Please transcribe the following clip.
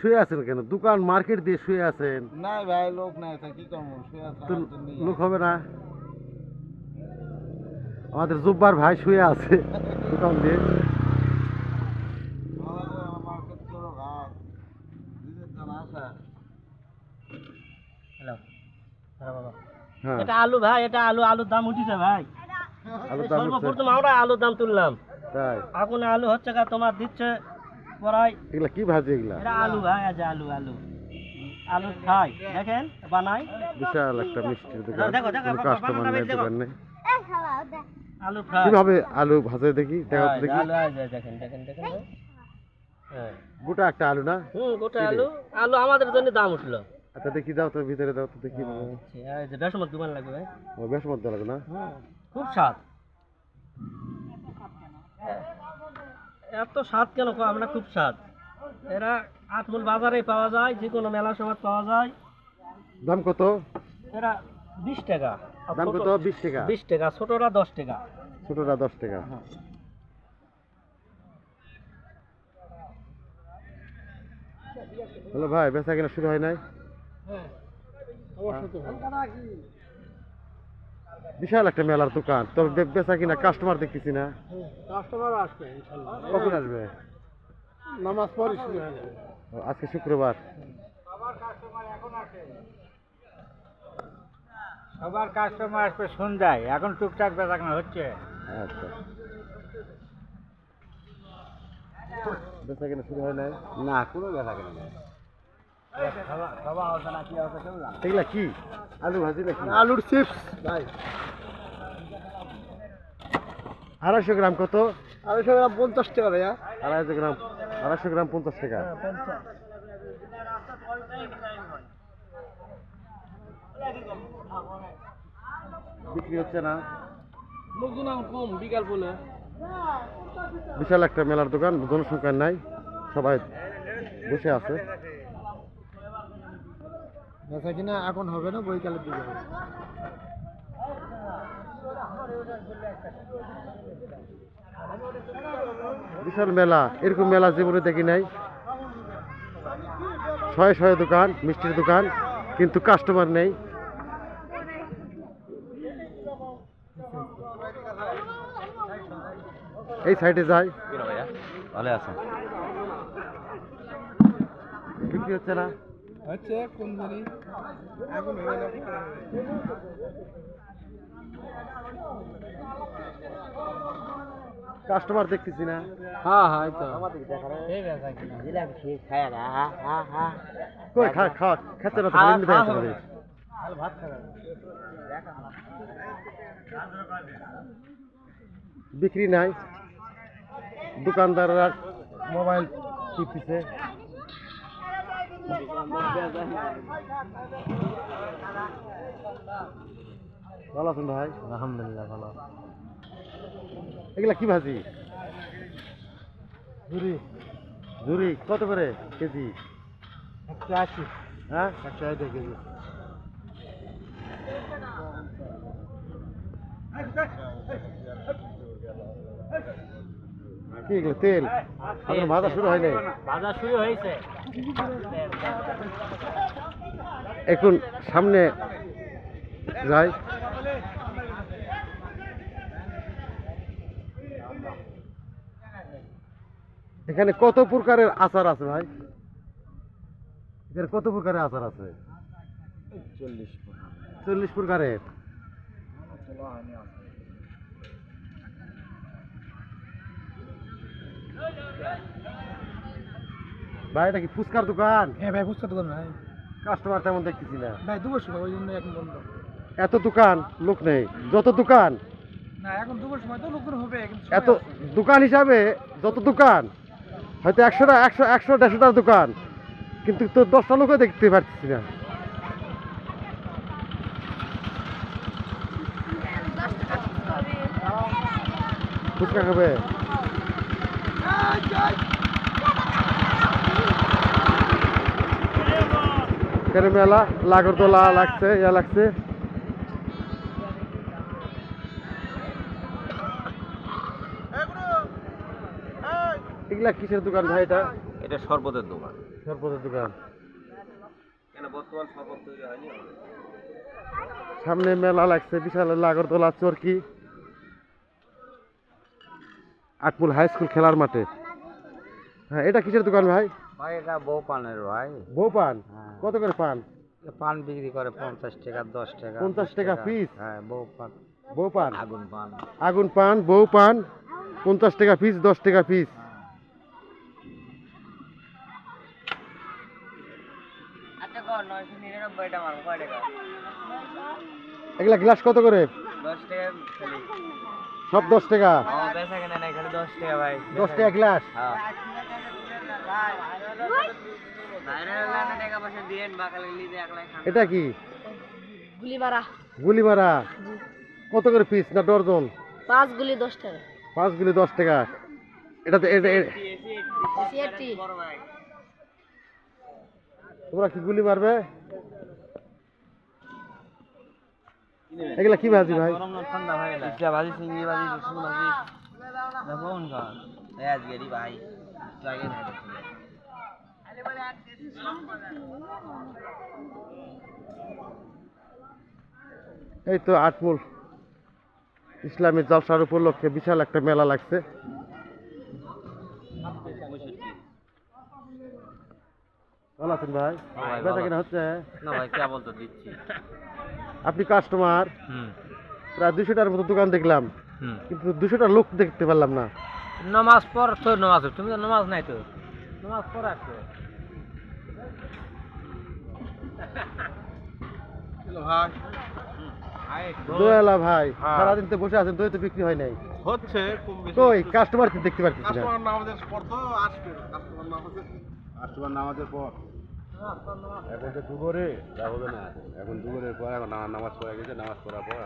শুয়ে কেন? দোকান মার্কেট দিয়ে শুয়ে নাই ভাই লোক নাই কি। লোক হবে না? আমাদের জুব্বার ভাই শুয়ে আছে দোকান দিয়ে। হ্যালো। হ্যাঁ বাবা। এটা আলু ভাই এটা আলু আলুর দাম উঠিছে ভাই। সর্বপ্রথম আমরা আলুর দাম তুললাম। তাই। এখন আলু হচ্ছে তোমার দিচ্ছে প্রায় এগুলা কি ভাজি এগুলা? এটা আলু ভাই আছে আলু আলু। আলু খাই। দেখেন বানাই। বিশাল একটা মিষ্টির দোকান। দেখো, দেখো, কাস্টমার বাবা, দোকান নেই আলু ফ্রাই কীভাবে আলু ভাজে দেখি? দেখা দেখি। আলু আছে দেখেন দেখেন দেখেন হ্যাঁ। গোটা একটা আলু না? হুম গোটা আলু। আলু আমাদের জন্য দাম উঠল। আচ্ছা দেখি দাও তো ভিতরে দাও তো দেখি। আচ্ছা, যে বেসমত দোকান লাগবে ও লাগবে না? খুব স্বাদ। এত স্বাদ কেন কো আমরা খুব স্বাদ। এরা আটমূল বাজারে পাওয়া যায় যে কোনো মেলা সময় পাওয়া যায়। দাম কত? এরা বিশ টাকা। দাম কত? বিশ টাকা। বিশ টাকা ছোটরা দশ টাকা। ছোটরা দশ টাকা। হ্যালো ভাই বেচা কিনা শুরু হয় নাই? বিশাল একটা মেলার দোকান। তবে বেচা কিনা কাস্টমার দেখতেছি না। কাস্টমার আসবে কখন আসবে? নামাজ শুরু হয়ে যাবে আজকে শুক্রবার। সবার কাস্টমার আসবে সন্ধ্যায়। এখন টুকটাক বেচাকেনা হচ্ছে। আচ্ছা। বেচা কিনা শুরু হয় নাই? না কোনো বেচাকেনা নেই। এগুলা কি? আলু ভাজি আলুর চিপস ভাই। আড়াইশো গ্রাম কত? আড়াইশো গ্রাম পঞ্চাশ টাকা ভাইয়া। আড়াইশো গ্রাম আড়াইশো গ্রাম পঞ্চাশ টাকা। বিক্রি হচ্ছে না? লোকজন কম বিকাল বলে। বিশাল একটা মেলার দোকান জনসংখ্যা নাই সবাই বসে আছে। বেচা কিনা এখন হবে না বৈকালের দিকে হবে। বিশাল মেলা এরকম মেলা জীবনে দেখি নাই। শয়ে শয়ে দোকান মিষ্টির দোকান কিন্তু কাস্টমার নেই। এই সাইডে যাই। ভালো আছে? বিক্রি হচ্ছে না। হচ্ছে কোন জানি? এখন কাস্টমার দেখতেছি না। হ্যাঁ হ্যাঁ এই তো। কই খা খা খেতে না তো খাওয়া তোমাদের। বিক্রি নাই। দোকানদাররা মোবাইল টিপতেছে। ভালো আছেন ভাই? আলহামদুলিল্লাহ ভালো। এগুলা কি ভাজি? ঝুরি। ঝুরি কত করে কেজি? একশো আশি। হ্যাঁ? একশো আশি কেজি। কি এগুলো তেল? আপনার ভাজা শুরু হয় নাই বাজার শুরু হয়েছে। এখন সামনে যাই। এখানে কত প্রকারের আচার আছে ভাই? এখানে কত প্রকারের আচার আছে? চল্লিশ প্রকারের। ভাই এটা কি ফুচকার দোকান? হ্যাঁ ভাই বুঝতে তো ভাই। কাস্টমার তেমন দেখতেছি না। ভাই দুপুর সময় ওই জন্য এখন বন্ধ। এত দোকান লোক নেই। যত দোকান। না এখন দুপুর সময় তো লোকজন হবে কিন্তু এত দোকান হিসাবে যত দোকান হয়তো একশোটা একশো একশো দেড়শোটা দোকান। কিন্তু তো দশটা লোকও দেখতে পাচ্ছি না। ফুচকা খাবে? মেলা লাগর তো লাগছে ইয়া লাগছে। এগুলা কিসের দোকান ভাই এটা? এটা সর্বদের দোকান। সর্বদের দোকান। সামনে মেলা লাগছে বিশাল লাগরদোলা চরকি। আটপুল হাই স্কুল খেলার মাঠে। হ্যাঁ এটা কিসের দোকান ভাই? ভাই এটা বউ পানের ভাই। বউ পান? হ্যাঁ। কত করে পান? পান বিক্রি করে পঞ্চাশ টাকা দশ টাকা পঞ্চাশ টাকা পিস হ্যাঁ বউ পান। বউ পান? আগুন পান। আগুন পান বউ পান পঞ্চাশ টাকা পিস দশ টাকা পিস আচ্ছা এগুলা গ্লাস কত করে? সব দশ টাকা? দশ টাকা ভাই। দশ টাকা গ্লাস? হ্যাঁ। টাকা পয়সা দিয়েন বাকালে লিজে একলাই খান। এটা কি? গুলি মারা কত করে পিস না ডর্জন পাঁচ গুলি দশ টাকা। পাঁচ গুলি দশ টাকা। এটাতে এটা তোমরা কি গুলি মারবে? এগুলা কি ভাজি ভাই? হয়ে ইসলা ভাজি চিংড়ি ভাজি রসুন ভাজি। দেখুন খান এই আজকে রি ভাই লাগে না এই তো আটমূল। ইসলামী জলসার উপলক্ষে বিশাল একটা মেলা লাগছে। ভালো আছেন ভাই? ভাই, বেচা কিনা হচ্ছে? না ভাই কেবল তো দিচ্ছি। আপনি কাস্টমার হুম। প্রায় দুশোটার মতো দোকান দেখলাম। কিন্তু দুশোটা লোক দেখতে পারলাম না। নামাজ পর তো নামাজ তুমি তো নামাজ নাই তো। নামাজ পর আসছো দোয়ালা ভাই। সারাদিন তো বসে আছেন দই তো বিক্রি হয় নাই। হচ্ছে কই কাস্টমার দেখতে পারতেছি না। কাস্টমার নামাজের পর তো আসবে কাস্টমার নামাজের কাস্টমার নামাজের পর। এখন তো দুপুরে, তা না। এখন দুপুরের পর এখন নামাজ পড়া গেছে, নামাজ পড়ার পর